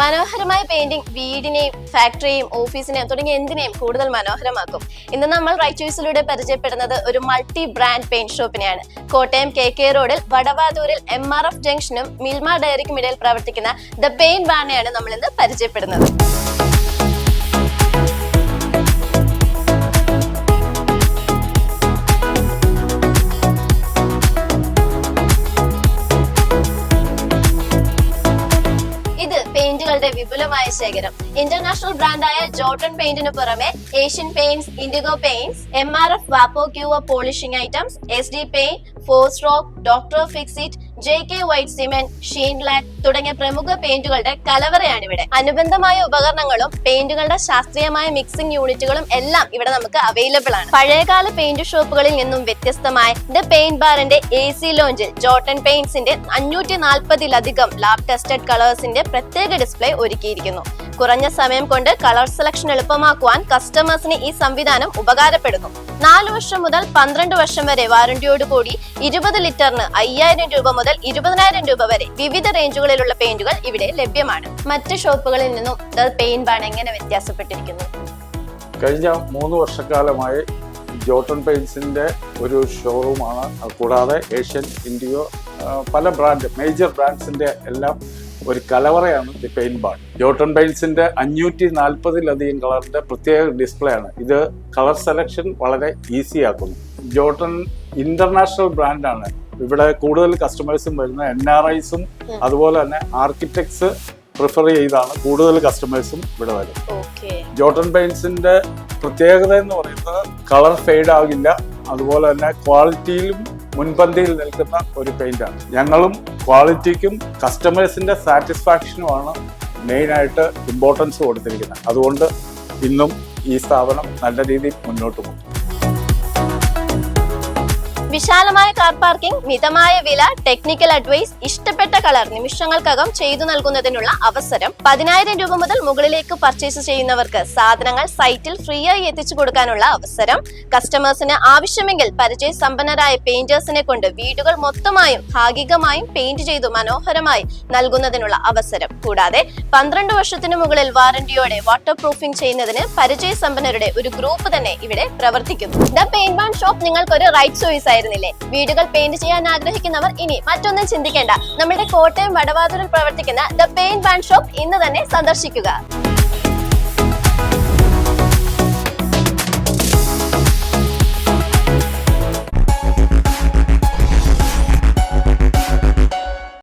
മനോഹരമായ പെയിന്റിംഗ് വീടിനെയും ഫാക്ടറിയെയും ഓഫീസിനെയും തുടങ്ങിയ എന്തിനേയും കൂടുതൽ മനോഹരമാക്കും. ഇന്ന് നമ്മൾ റൈറ്റ് പരിചയപ്പെടുന്നത് ഒരു മൾട്ടി ബ്രാൻഡ് പെയിന്റ് ഷോപ്പിനെയാണ് കോട്ടയം കെ കെ റോഡിൽ വടവാതൂരിൽ എം ആർ എഫ് ജംഗ്ഷനും മിൽമ ഡയറിക്കും ഇടയിൽ പ്രവർത്തിക്കുന്ന ദ പെയിന്റ് ബാണയാണ് നമ്മൾ ഇന്ന് പരിചയപ്പെടുന്നത്. പെയിന്റുകളുടെ വിപുലമായ ശേഖരം. ഇന്റർനാഷണൽ ബ്രാൻഡായ ജോട്ടൺ പെയിന്റിന് പുറമെ Asian paints Indigo paints M R F Vapocure polishing items S D paint Fosroc doctor Fixit J K white cement sheen തുടങ്ങിയ പ്രമുഖ പെയിന്റുകളുടെ കലവറയാണ് ഇവിടെ. അനുബന്ധമായ ഉപകരണങ്ങളും പെയിന്റുകളുടെ ശാസ്ത്രീയമായ മിക്സിംഗ് യൂണിറ്റുകളും എല്ലാം ഇവിടെ നമുക്ക് അവൈലബിൾ ആണ്. പഴയകാല പെയിന്റ് ഷോപ്പുകളിൽ നിന്നും വ്യത്യസ്തമായ ദ പെയിന്റ് ബാറിന്റെ എ സി ലോഞ്ചിൽ ജോട്ടൺ പെയിന്റ്സിന്റെ അഞ്ഞൂറ്റി നാൽപ്പതിലധികം ലാബ് ടെസ്റ്റഡ് കളേഴ്സിന്റെ പ്രത്യേക ഡിസ്പ്ലേ ഒരുക്കിയിരിക്കുന്നു. കുറഞ്ഞ സമയം കൊണ്ട് കളർ സെലക്ഷൻ എളുപ്പമാക്കുവാൻ കസ്റ്റമേഴ്സിന് ഈ സംവിധാനം ഉപകാരപ്പെടുന്നു. നാലു വർഷം മുതൽ പന്ത്രണ്ട് വർഷം വരെ വാറന്റിയോടുകൂടി ഇരുപത് ലിറ്ററിന് അയ്യായിരം രൂപ മുതൽ ഇരുപതിനായിരം രൂപ വരെ വിവിധ റേഞ്ചുകളിലുള്ള പെയിന്റുകൾ ഇവിടെ ലഭ്യമാണ്. മറ്റ് ഷോപ്പുകളിൽ നിന്നും പെയിന്റ് ബാൺ എങ്ങനെ വ്യത്യാസപ്പെട്ടിരിക്കുന്നു? കഴിഞ്ഞ മൂന്ന് വർഷക്കാലമായി ജോട്ടൺ പെയിന്റ്സിന്റെ ഒരു ഷോറൂമാണ്. കൂടാതെ ഏഷ്യൻ ഇൻഡിയോ പല ബ്രാൻഡ് മേജർ ബ്രാൻഡ്സിന്റെ എല്ലാം ഒരു കലവറയാണ് ദി പെയിൻ ബാൾ ജോട്ടൺ പെയിൻസിന്റെ അഞ്ഞൂറ്റി നാൽപ്പതിലധികം കളറിന്റെ പ്രത്യേക ഡിസ്പ്ലേ ആണ് ഇത് കളർ സെലക്ഷൻ വളരെ ഈസി ആക്കുന്നു ജോട്ടൺ ഇന്റർനാഷണൽ ബ്രാൻഡാണ്. ഇവിടെ കൂടുതൽ കസ്റ്റമേഴ്സും വരുന്ന എൻ ആർ ഐസും അതുപോലെ തന്നെ ആർക്കിടെക്ട്സ് പ്രിഫർ ചെയ്താണ് കൂടുതൽ കസ്റ്റമേഴ്സും ഇവിടെ വരും. ജോട്ടൺ പെയിൻസിന്റെ പ്രത്യേകത എന്ന് പറയുന്നത് കളർ ഫെയ്ഡ് ആകില്ല അതുപോലെ തന്നെ ക്വാളിറ്റിയിലും മുൻപന്തിയിൽ നിൽക്കുന്ന ഒരു പെയിന്റാണ് ഞങ്ങളും ക്വാളിറ്റിക്കും കസ്റ്റമേഴ്സിന്റെ സാറ്റിസ്ഫാക്ഷനുമാണ് മെയിനായിട്ട് ഇമ്പോർട്ടൻസ് കൊടുത്തിരിക്കുന്നത്. അതുകൊണ്ട് ഇന്നും ഈ സ്ഥാപനം നല്ല രീതിയിൽ മുന്നോട്ട് പോകും. വിശാലമായ കാർ പാർക്കിംഗ് മിതമായ വില ടെക്നിക്കൽ അഡ്വൈസ് ഇഷ്ടപ്പെട്ട കളർ നിമിഷങ്ങൾക്കകം ചെയ്തു നൽകുന്നതിനുള്ള അവസരം പതിനായിരം രൂപ മുതൽ മുകളിലേക്ക് പർച്ചേസ് ചെയ്യുന്നവർക്ക് സാധനങ്ങൾ സൈറ്റിൽ ഫ്രീ ആയി എത്തിച്ചു കൊടുക്കാനുള്ള അവസരം. കസ്റ്റമേഴ്സിന് ആവശ്യമെങ്കിൽ പരിചയ സമ്പന്നരായ പെയിന്റേഴ്സിനെ കൊണ്ട് വീടുകൾ മൊത്തമായും ഭാഗികമായും പെയിന്റ് ചെയ്തു മനോഹരമായി നൽകുന്നതിനുള്ള അവസരം. കൂടാതെ പന്ത്രണ്ട് വർഷത്തിന് മുകളിൽ വാറന്റിയോടെ വാട്ടർ പ്രൂഫിംഗ് ചെയ്യുന്നതിന് പരിചയ സമ്പന്നരുടെ ഒരു ഗ്രൂപ്പ് തന്നെ ഇവിടെ പ്രവർത്തിക്കുന്നു. ദ പെയിന്റ് ബാൻ ഷോപ്പ് നിങ്ങൾക്കൊരു റൈറ്റ് ചോയ്സ് ആയിരുന്നില്ലേ വീടുകൾ പെയിന്റ് ചെയ്യാൻ ആഗ്രഹിക്കുന്നവർ ഇനി മറ്റൊന്നും ചിന്തിക്കേണ്ട. നമ്മുടെ കോട്ടയം വടവാതൂരിൽ പ്രവർത്തിക്കുന്ന ദ പെയിന്റ് ബാൻ ഷോപ്പ് ഇന്ന് തന്നെ സന്ദർശിക്കുക.